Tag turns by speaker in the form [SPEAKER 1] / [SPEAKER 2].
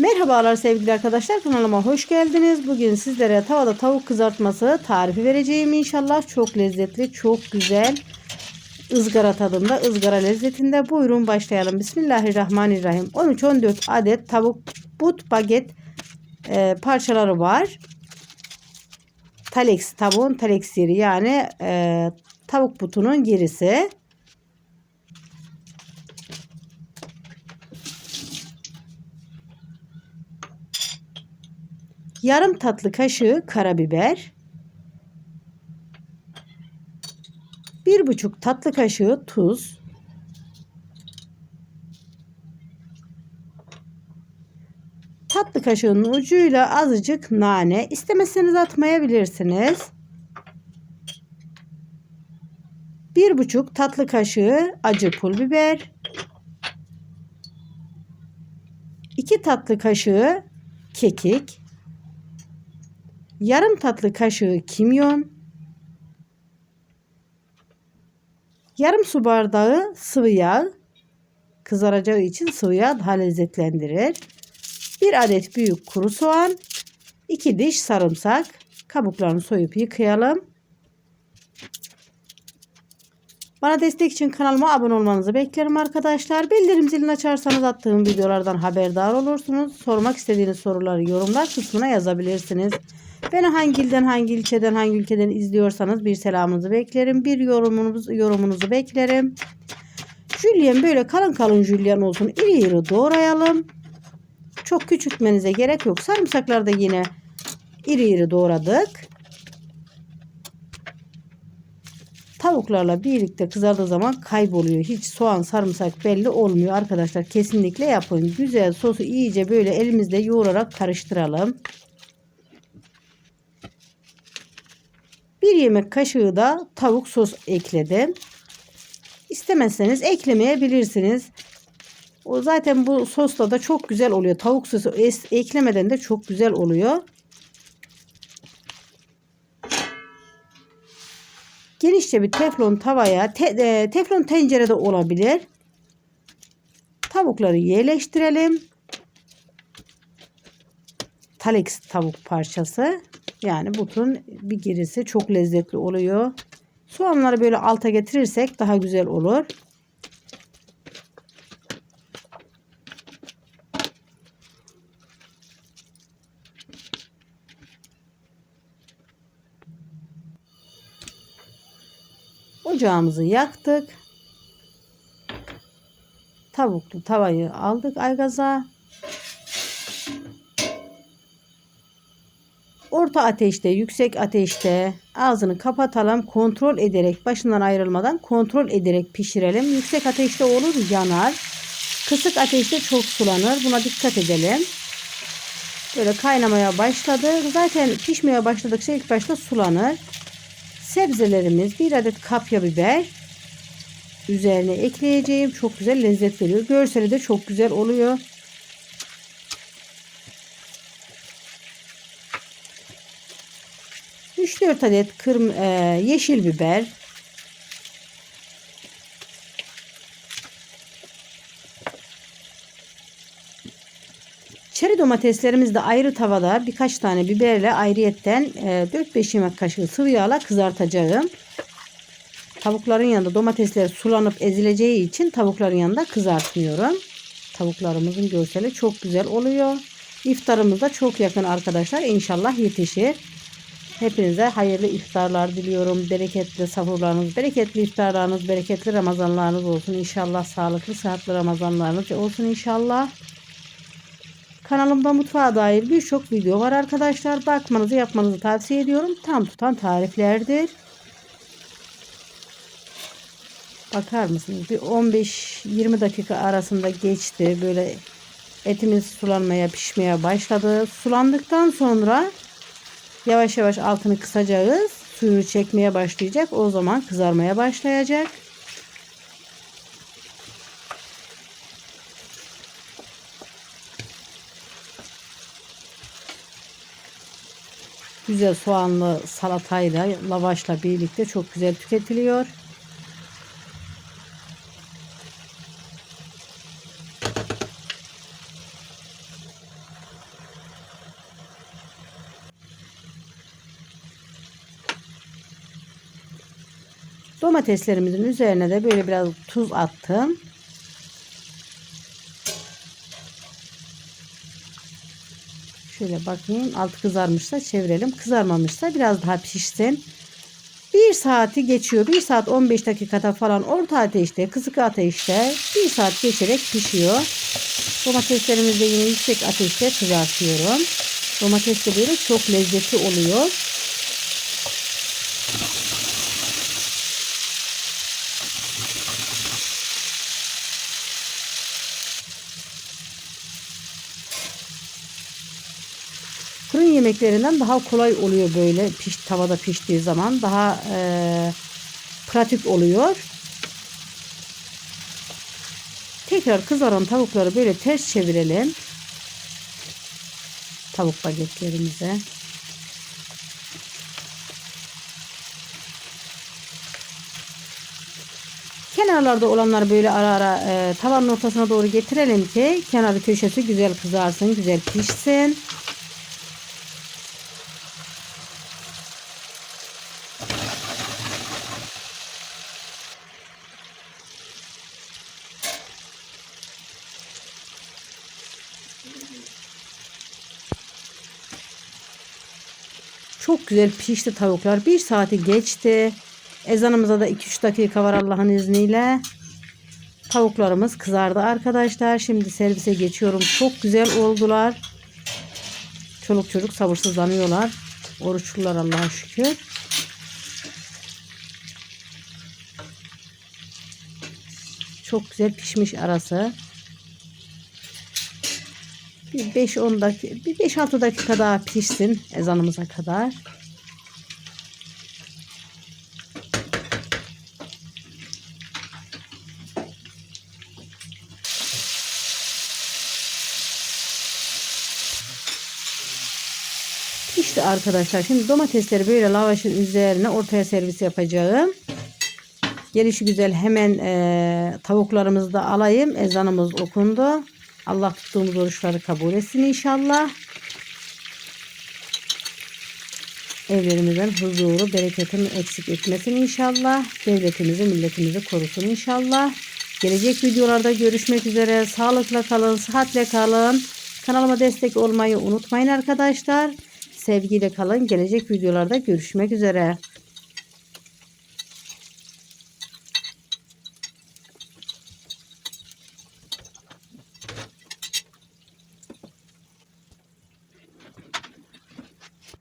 [SPEAKER 1] Merhabalar sevgili arkadaşlar kanalıma hoş geldiniz. Bugün sizlere tavada tavuk kızartması tarifi vereceğim inşallah. Çok lezzetli, çok güzel. ızgara tadında, ızgara lezzetinde. Buyurun başlayalım. Bismillahirrahmanirrahim. 13-14 adet tavuk but baget e, parçaları var. Talex tavuğun talex yeri yani e, tavuk butunun gerisi. Yarım tatlı kaşığı karabiber, bir buçuk tatlı kaşığı tuz, tatlı kaşığının ucuyla azıcık nane, istemezseniz atmayabilirsiniz. Bir buçuk tatlı kaşığı acı pul biber, iki tatlı kaşığı kekik, yarım tatlı kaşığı kimyon, yarım su bardağı sıvı yağ, kızaracağı için sıvı yağ daha lezzetlendirir. Bir adet büyük kuru soğan, iki diş sarımsak, kabuklarını soyup yıkayalım. Bana destek için kanalıma abone olmanızı beklerim arkadaşlar. Bildirim zilini açarsanız attığım videolardan haberdar olursunuz. Sormak istediğiniz soruları yorumlar kısmına yazabilirsiniz. Beni hangi ilden, hangi ilçeden, hangi ülkeden izliyorsanız bir selamınızı beklerim. Bir yorumunuzu, yorumunuzu beklerim. Jülyen böyle kalın kalın jülyen olsun. İri iri doğrayalım. Çok küçültmenize gerek yok. Sarımsaklar da yine iri iri doğradık. Tavuklarla birlikte kızardığı zaman kayboluyor. Hiç soğan, sarımsak belli olmuyor arkadaşlar. Kesinlikle yapın. Güzel sosu iyice böyle elimizde yoğurarak karıştıralım. Bir yemek kaşığı da tavuk sos ekledim. İstemezseniz eklemeyebilirsiniz. O zaten bu sosla da çok güzel oluyor. Tavuk sosu eklemeden de çok güzel oluyor. Genişçe bir teflon tavaya, te, e, teflon tencerede olabilir. Tavukları yerleştirelim. Talex tavuk parçası. Yani butun bir gerisi çok lezzetli oluyor. Soğanları böyle alta getirirsek daha güzel olur. Ocağımızı yaktık. Tavuklu tavayı aldık aygaza. Orta ateşte, yüksek ateşte ağzını kapatalım. Kontrol ederek, başından ayrılmadan kontrol ederek pişirelim. Yüksek ateşte olur yanar. Kısık ateşte çok sulanır. Buna dikkat edelim. Böyle kaynamaya başladı. Zaten pişmeye başladıkça ilk başta sulanır. Sebzelerimiz bir adet kapya biber üzerine ekleyeceğim. Çok güzel lezzet veriyor. Görseli de çok güzel oluyor. 3-4 adet kırm e, yeşil biber. Domateslerimizi de ayrı tavada birkaç tane biberle ayrıyetten e, 4-5 yemek kaşığı sıvı yağla kızartacağım. Tavukların yanında domatesler sulanıp ezileceği için tavukların yanında kızartmıyorum. Tavuklarımızın görseli çok güzel oluyor. İftarımızda çok yakın arkadaşlar. İnşallah yetişir. Hepinize hayırlı iftarlar diliyorum. Bereketli sahurlarınız, bereketli iftarlarınız, bereketli Ramazanlarınız olsun. İnşallah sağlıklı, sıhhatli Ramazanlarınız olsun inşallah. Kanalımda mutfağa dair birçok video var arkadaşlar. Bakmanızı yapmanızı tavsiye ediyorum. Tam tutan tariflerdir. Bakar mısınız? Bir 15-20 dakika arasında geçti. Böyle etimiz sulanmaya, pişmeye başladı. Sulandıktan sonra Yavaş yavaş altını kısacağız. Suyunu çekmeye başlayacak. O zaman kızarmaya başlayacak. güzel soğanlı salatayla, lavaşla birlikte çok güzel tüketiliyor. Domateslerimizin üzerine de böyle biraz tuz attım. Şöyle bakayım altı kızarmışsa çevirelim. Kızarmamışsa biraz daha pişsin. Bir saati geçiyor. Bir saat 15 dakikada falan orta ateşte, kısık ateşte bir saat geçerek pişiyor. Domateslerimizi yine yüksek ateşte kızartıyorum. Domates böyle çok lezzetli oluyor. Yemeklerinden daha kolay oluyor böyle piş, tavada piştiği zaman. Daha e, pratik oluyor. Tekrar kızaran tavukları böyle ters çevirelim. Tavuk bagetlerimize. Kenarlarda olanları böyle ara ara e, tavanın ortasına doğru getirelim ki kenarı köşesi güzel kızarsın, güzel pişsin. Çok güzel pişti tavuklar. Bir saati geçti. Ezanımıza da 2-3 dakika var Allah'ın izniyle. Tavuklarımız kızardı arkadaşlar. Şimdi servise geçiyorum. Çok güzel oldular. Çoluk çocuk sabırsızlanıyorlar. Oruçlular Allah'a şükür. Çok güzel pişmiş arası. Bir 5-10 dakika, bir 5-6 dakika daha pişsin ezanımıza kadar. Pişti arkadaşlar. Şimdi domatesleri böyle lavaşın üzerine ortaya servis yapacağım. Gelişi güzel hemen e, tavuklarımızı da alayım. Ezanımız okundu. Allah tuttuğumuz oruçları kabul etsin inşallah. Evlerimizden huzuru, bereketini eksik etmesin inşallah. Devletimizi, milletimizi korusun inşallah. Gelecek videolarda görüşmek üzere. Sağlıkla kalın, sıhhatle kalın. Kanalıma destek olmayı unutmayın arkadaşlar. Sevgiyle kalın. Gelecek videolarda görüşmek üzere.